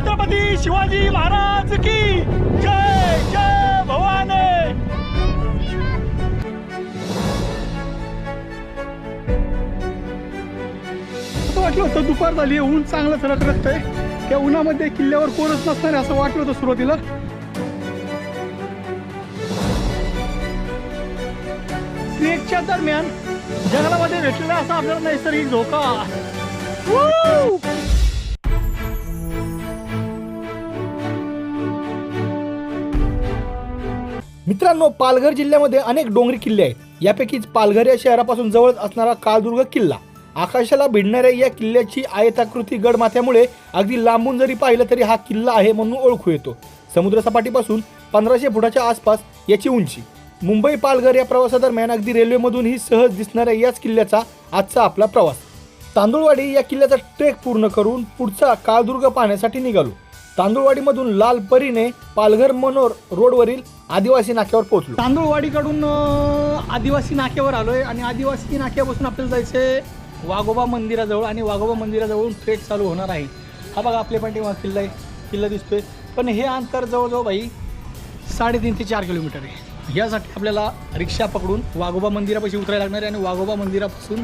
छत्रपती शिवाजी महाराज की जय जय भवानी. वाटलं होतं दुपार झाली ऊन चांगलं सरत रचतंय त्या उन्हामध्ये किल्ल्यावर कोणच नसणार आहे असं वाटलं होतं सुरुवातीला. ट्रेकच्या दरम्यान जंगलामध्ये भेटलेला असा आपल्याला नैसर्गिक धोका. मित्रांनो पालघर जिल्ह्यामध्ये अनेक डोंगरी किल्ले आहेत. यापैकीच पालघर या शहरापासून जवळच असणारा काळदुर्ग किल्ला. आकाशाला भिडणाऱ्या या किल्ल्याची आयताकृती गडमाथ्यामुळे अगदी लांबून जरी पाहिलं तरी हा किल्ला आहे म्हणून ओळखू येतो. समुद्रसपाटीपासून पंधराशे फुटाच्या आसपास याची उंची. मुंबई पालघर या प्रवासादरम्यान अगदी रेल्वेमधूनही सहज दिसणाऱ्या याच किल्ल्याचा आजचा आपला प्रवास. तांदुळवाडी या किल्ल्याचा ट्रेक पूर्ण करून पुढचा काळदुर्ग पाहण्यासाठी निघालो. तांदुळवाडीमधून लाल परीने पालघर मनोर रोडवरील आदिवासी नाक्यावर पोहोचलो. तांदुळवाडीकडून आदिवासी नाक्यावर आलोय आणि आदिवासी नाक्यापासून आपल्याला जायचंय वाघोबा मंदिराजवळ आणि वाघोबा मंदिराजवळून ट्रेक चालू होणार आहे. हा बघा आपल्या पाठीमागे किल्ला आहे किल्ला दिसतोय. पण हे अंतर जवळजवळ बाई साडेतीन ते चार किलोमीटर आहे. यासाठी आपल्याला रिक्षा पकडून वाघोबा मंदिरापाशी उतरायला लागणार आहे आणि वाघोबा मंदिरापासून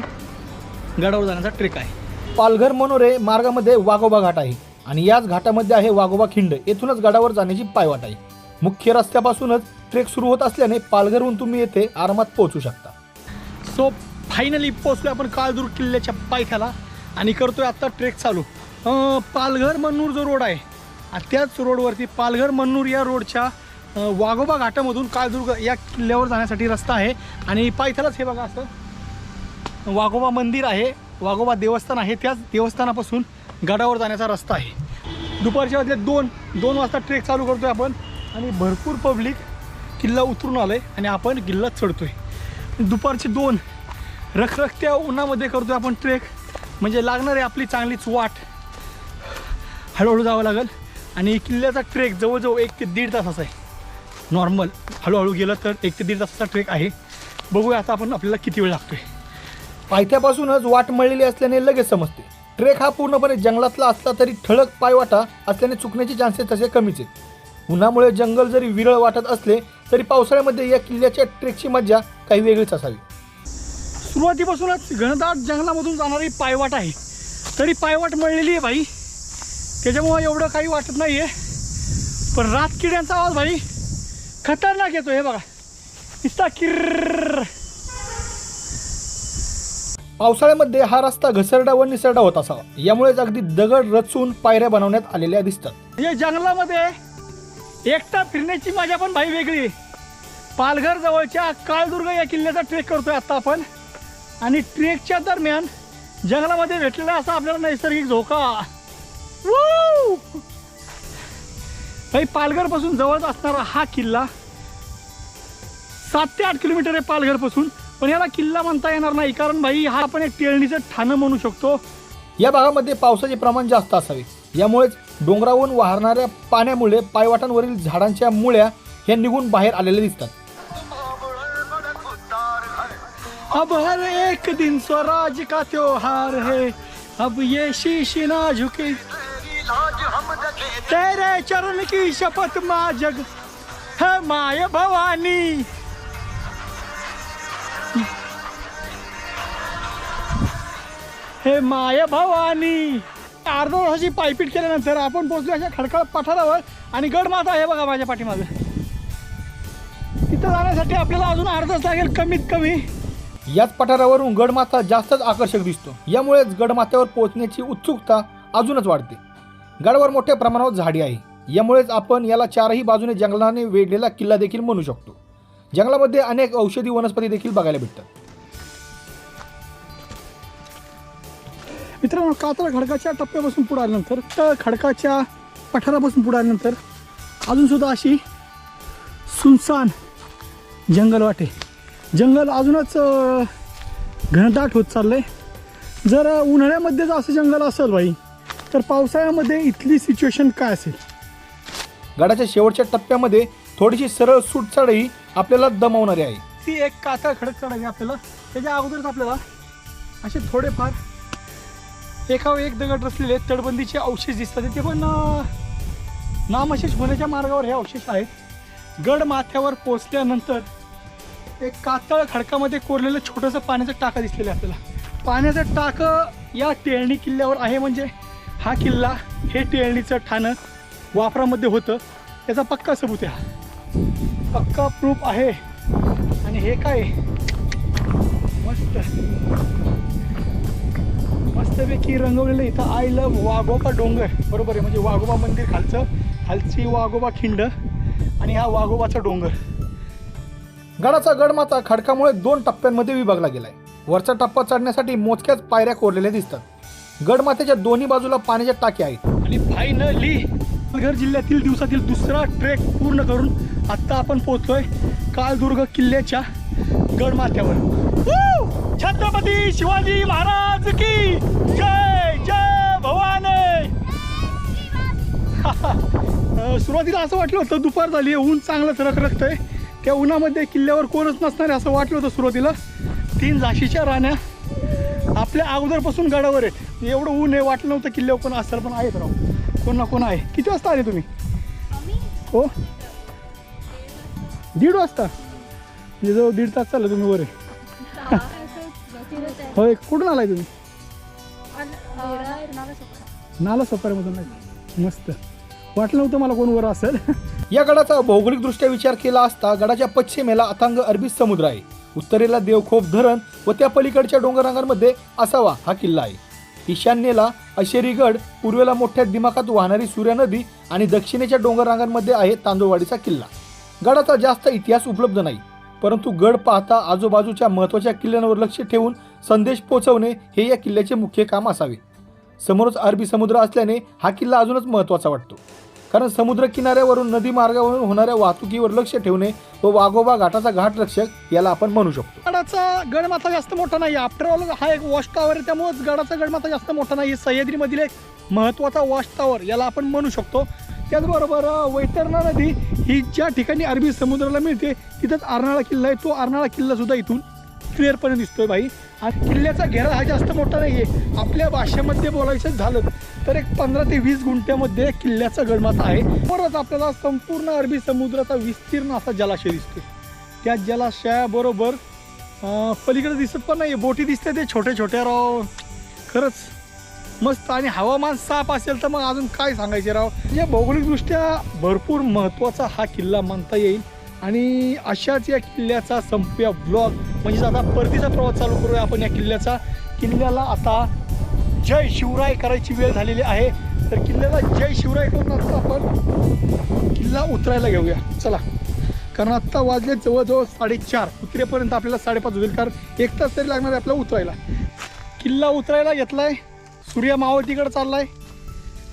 गडावर जाण्याचा ट्रेक आहे. पालघर मनोरे मार्गामध्ये वाघोबा घाट आहे आणि याच घाटामध्ये आहे वाघोबा खिंड. येथूनच गडावर जाण्याची पायवाट आहे. मुख्य रस्त्यापासूनच ट्रेक सुरू होत असल्याने पालघरहून तुम्ही येथे आरामात पोहोचू शकता. सो फायनली पोहोचलो आपण काळदूर किल्ल्याच्या पायथ्याला आणि करतोय आत्ता ट्रेक चालू. पालघर मन्नूर जो रोड आहे त्याच रोडवरती पालघर मन्नूर या रोडच्या वाघोबा घाटामधून काळदुर्ग या किल्ल्यावर जाण्यासाठी रस्ता आहे. आणि पायथ्यालाच हे बघा असं वाघोबा मंदिर आहे वाघोबा देवस्थान आहे त्याच देवस्थानापासून गडावर जाण्याचा रस्ता आहे. दुपारच्या वाजले दोन दोन वाजता ट्रेक चालू करतोय आपण. आणि भरपूर पब्लिक किल्ला उतरून आलं आहे आणि आपण किल्ला चढतोय. दुपारचे दोन रखरखत्या उन्हामध्ये करतोय आपण ट्रेक. म्हणजे लागणार आहे आपली चांगलीच वाट. हळूहळू जावं लागेल. आणि किल्ल्याचा ट्रेक जवळजवळ एक ते दीड तासाचा आहे. नॉर्मल हळूहळू गेलं तर एक ते दीड तासाचा ट्रेक आहे. बघूया आता आपण आपल्याला किती वेळ लागतोय. पायथ्यापासूनच वाट मळलेली असल्याने लगेच समजते. ट्रेक हा पूर्णपणे जंगलातला असला तरी ठळक पायवाटा असल्याने चुकण्याचे चान्सेस तसे कमीच आहेत. उन्हामुळे जंगल जरी विरळ वाटत असले तरी पावसाळ्यामध्ये या किल्ल्याच्या ट्रेकची मज्जा काही वेगळीच असावी. सुरुवातीपासूनच घनदाट जंगलामधून जाणारी पायवाट आहे. तरी पायवाट मळलेली आहे भाई. त्याच्यामुळं एवढं काही वाटत नाही आहे पण रातकिड्यांचा आवाज भाई. खतरनाक येतो हे बघा. इस्ता किर्र पावसाळ्यामध्ये हा रस्ता घसरडा व निसरडा होत असावा यामुळेच अगदी दगड रचून पायऱ्या बनवण्यात आलेल्या दिसतात या जंगलामध्ये एकटा फिरण्याची माझ्या पण भाई वेगळी. आहे. पालघर जवळच्या काळदुर्ग या किल्ल्याचा ट्रेक करतोय आता आपण. आणि ट्रेकच्या दरम्यान जंगलामध्ये भेटलेला असा आपल्याला नैसर्गिक धोका. भाई पालघरपासून असणारा हा किल्ला सात ते आठ किलोमीटर आहे पालघरपासून पण याला किल्ला म्हणता येणार नाही कारण भाई हा आपण एक टेळणीचं ठाणं म्हणू शकतो. या भागामध्ये पावसाचे प्रमाण जास्त असावे. यामुळेच डोंगरावरून वाहणाऱ्या पाण्यामुळे पायवाटांवरील झाडांच्या मुळ्या हे निघून बाहेर आलेल्या दिसतात. अब हर एक दिन स्वराज का त्योहार है। अब ये शीश ना झुके। तेरे चरण की शपथ मा जग है माय भवानी। Hey my Bhavani. अर्धा तासाची पायपीट केल्यानंतर आपण पोहोचलो अशा खडकाळ पठारावर आणि गडमाथा आहे बघा माझ्या पाठीमागं. तिथं जाण्यासाठी आपल्याला अजून अर्धा लागेल कमीत कमी. याच पठारावरून गडमाथा जास्तच आकर्षक दिसतो. यामुळेच गडमाथ्यावर पोहोचण्याची उत्सुकता अजूनच वाढते. गडावर मोठ्या प्रमाणावर झाडी आहे. यामुळेच आपण याला चारही बाजूने जंगलाने वेढलेला किल्ला देखील म्हणू शकतो. जंगलामध्ये अनेक औषधी वनस्पती देखील बघायला भेटतात. मित्रांनो कातळ खडकाच्या टप्प्यापासून पुढे आल्यानंतर तर खडकाच्या पठारापासून पुढे आल्यानंतर अजून सुद्धा अशी सुनसान जंगल वाटे. जंगल अजूनच घनदाट होत चाललंय. जर उन्हाळ्यामध्ये जर असं जंगल असेल बाई तर पावसाळ्यामध्ये इथली सिच्युएशन काय असेल? गडाच्या शेवटच्या टप्प्यामध्ये थोडीशी सरळ सुटचढही आपल्याला दमवणारी आहे. ती एक कातळ खडक चढायची आपल्याला. त्याच्या अगोदरच आपल्याला असे थोडेफार एकावर एक दगड रचलेले तटबंदीचे अवशेष दिसतात. ते पण नामशेष होण्याच्या मार्गावर हे अवशेष आहेत. गड माथ्यावर पोचल्यानंतर एक कातळ खडकामध्ये कोरलेलं छोटंसं पाण्याचं टाकं दिसलेलं आहे आपल्याला. पाण्याचं टाकं या टेळणी किल्ल्यावर आहे म्हणजे हा किल्ला हे टेळणीचं ठाणं वापरामध्ये होतं. त्याचा पक्का सबूत आहे पक्का प्रूफ आहे. आणि हे काय? मस्त. मस्तपैकी रंगवलेलं इथं आय लव वाघोबा डोंगर. बरोबर आहे. म्हणजे वाघोबा मंदिर खालचं खालची वाघोबा खिंड आणि हा वाघोबाचा डोंगर. गडाचा गडमाथा खडकामुळे दोन टप्प्यांमध्ये विभागला गेलाय. वरचा टप्पा चढण्यासाठी मोजक्याच पायऱ्या कोरलेल्या दिसतात. गडमाथ्याच्या दोन्ही बाजूला पाण्याच्या टाकी आहेत. आणि फायनली पालघर जिल्ह्यातील दिवसातील दुसरा ट्रेक पूर्ण करून आत्ता आपण पोहोचलोय काळदुर्ग किल्ल्याच्या गडमाथ्यावर! छत्रपती शिवाजी महाराज की जय जय भवानी. सुरुवातीला असं वाटलं होतं दुपार झाली आहे ऊन चांगलंच रखरखतंय. त्या उन्हामध्ये किल्ल्यावर कोणच नसणार आहे असं वाटलं होतं सुरुवातीला. तीन झाशीच्या राण्या आपल्या अगोदरपासून गडावर आहेत. म्हणजे एवढं ऊन आहे वाटलं नव्हतं किल्ल्यावर कोण असेल पण आहेत राव. कोण ना कोण आहे. किती वाजता आले तुम्ही? हो? दीड वाजता. म्हणजे जवळ दीड तास चाललं तुम्ही वर आहे. होय कुठून आलाय तुम्ही? नाला सफारीमधून नाही मस्त. वाटलं नव्हतं मला कोण वर असेल. या गडाचा भौगोलिकदृष्ट्या विचार केला असता गडाच्या पश्चिमेला अथांग अरबी समुद्र आहे. उत्तरेला देवखोप धरण व त्या पलीकडच्या डोंगररांगांमध्ये असावा हा किल्ला आहे. ईशान्येला अशेरीगड पूर्वेला मोठ्या दिमाखात वाहणारी सूर्या नदी आणि दक्षिणेच्या डोंगररांगांमध्ये आहे तांदूळवाडीचा किल्ला. गडाचा जास्त इतिहास उपलब्ध नाही परंतु गड पाहता आजूबाजूच्या महत्त्वाच्या किल्ल्यांवर लक्ष ठेवून संदेश पोहोचवणे हे या किल्ल्याचे मुख्य काम असावे. समोरच अरबी समुद्र असल्याने हा किल्ला अजूनच महत्त्वाचा वाटतो. कारण समुद्र किनाऱ्यावरून नदी मार्गावरून होणाऱ्या वाहतुकीवर लक्ष ठेवणे व वाघोबा घाटाचा घाट रक्षक याला आपण म्हणू शकतो. गडाचा गडमाथा जास्त मोठा नाही. आफ्टर ऑल हा एक वॉश टॉवर आहे. त्यामुळेच गडाचा गडमाथा जास्त मोठा नाही. सह्याद्रीमधील एक महत्त्वाचा वॉश टॉवर याला आपण म्हणू शकतो. त्याचबरोबर वैतरणा नदी ही ज्या ठिकाणी अरबी समुद्राला मिळते तिथंच अर्नाळा किल्ला आहे. तो अर्नाळा किल्ला सुद्धा इथून क्लिअरपणे दिसतोय भाई. आणि किल्ल्याचा घेरा हा जास्त मोठा नाही आहे आपल्या भाषेमध्ये बोलायचं झालं तर एक पंधरा ते वीस गुंठ्यामध्ये किल्ल्याचा गडमाथा आहे. परत आपल्याला संपूर्ण अरबी समुद्राचा विस्तीर्ण असा जलाशय दिसतोय. त्या जलाशयाबरोबर पलीकडे दिसत पण नाही बोटी दिसते ते छोट्या छोट्या राव. खरंच मस्त आणि हवामान साफ असेल तर मग अजून काय सांगायचे राव? या भौगोलिकदृष्ट्या भरपूर महत्त्वाचा हा किल्ला मानता येईल. आणि अशाच या किल्ल्याचा संपूया ब्लॉग म्हणजेच आता परतीचा प्रवास चालू करूया आपण या किल्ल्याचा. किल्ल्याला आता जय शिवराय करायची वेळ झालेली आहे. तर किल्ल्याला जय शिवराय करून आता आपण किल्ला उतरायला घेऊया. चला. कारण आत्ता वाजले जवळजवळ साडेचार. उतरेपर्यंत आपल्याला साडेपाच होईल कारण एक तास तरी लागणार आहे आपल्याला उतरायला. किल्ला उतरायला घेतलाय. सूर्य मावळतीकडे चाललाय.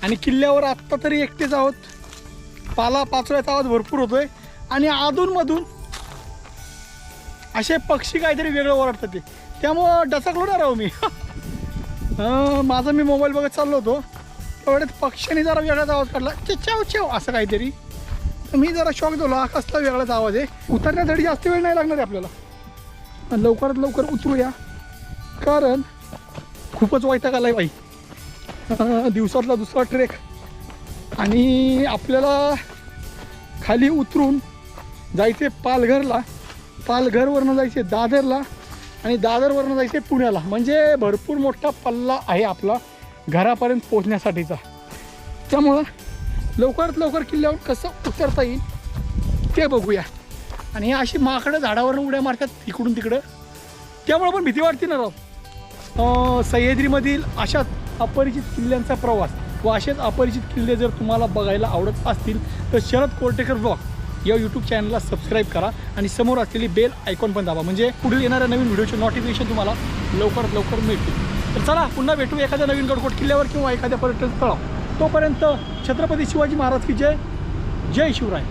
आणि किल्ल्यावर आत्ता तरी एकटेच आहोत. पाला पाचोळ्याचा आवाज भरपूर होतोय. आणि अधूनमधून असे पक्षी काहीतरी वेगळं ओरडतात ते. त्यामुळं डचकलो ना राहू मी. माझा मी मोबाईल बघत चाललो होतो. तेवढ्यात पक्ष्याने जरा वेगळाच आवाज काढला चेव चेव असं काहीतरी. तर मी जरा शॉक झालो. हा कसला वेगळाच आवाज आहे. उतरण्यासाठी जास्त वेळ नाही लागणार आहे आपल्याला. लवकरात लवकर उतरूया. कारण खूपच वैताग आलाय बाई. दिवसातला दुसरा ट्रेक आणि आपल्याला खाली उतरून जायचे पालघरला. पालघरवरनं जायचे दादरला आणि दादरवरनं जायचे पुण्याला. म्हणजे भरपूर मोठा पल्ला आहे आपला घरापर्यंत पोचण्यासाठीचा त्यामुळं लवकरात लवकर किल्ल्यावर कसं उतरता येईल ते बघूया. आणि हे अशी माकडं झाडावरनं उड्या मारतात इकडून तिकडं. त्यामुळं पण भीती वाटते ना राव. सह्याद्रीमधील अशाच अपरिचित किल्ल्यांचा प्रवास व असेच अपरिचित किल्ले जर तुम्हाला बघायला आवडत असतील तर शरद कोर्टेकर ब्लॉग या यूट्यूब चॅनलला सबस्क्राईब करा आणि समोर असलेली बेल आयकॉन पण दाबा. म्हणजे पुढील येणाऱ्या नवीन व्हिडिओचे नोटिफिकेशन तुम्हाला लवकरात लवकर मिळतील. तर चला पुन्हा भेटू एखाद्या नवीन गडकोट किल्ल्यावर किंवा एखाद्या पर्यटन स्थळावर तोपर्यंत छत्रपती शिवाजी महाराज की जय. जय शिवराय.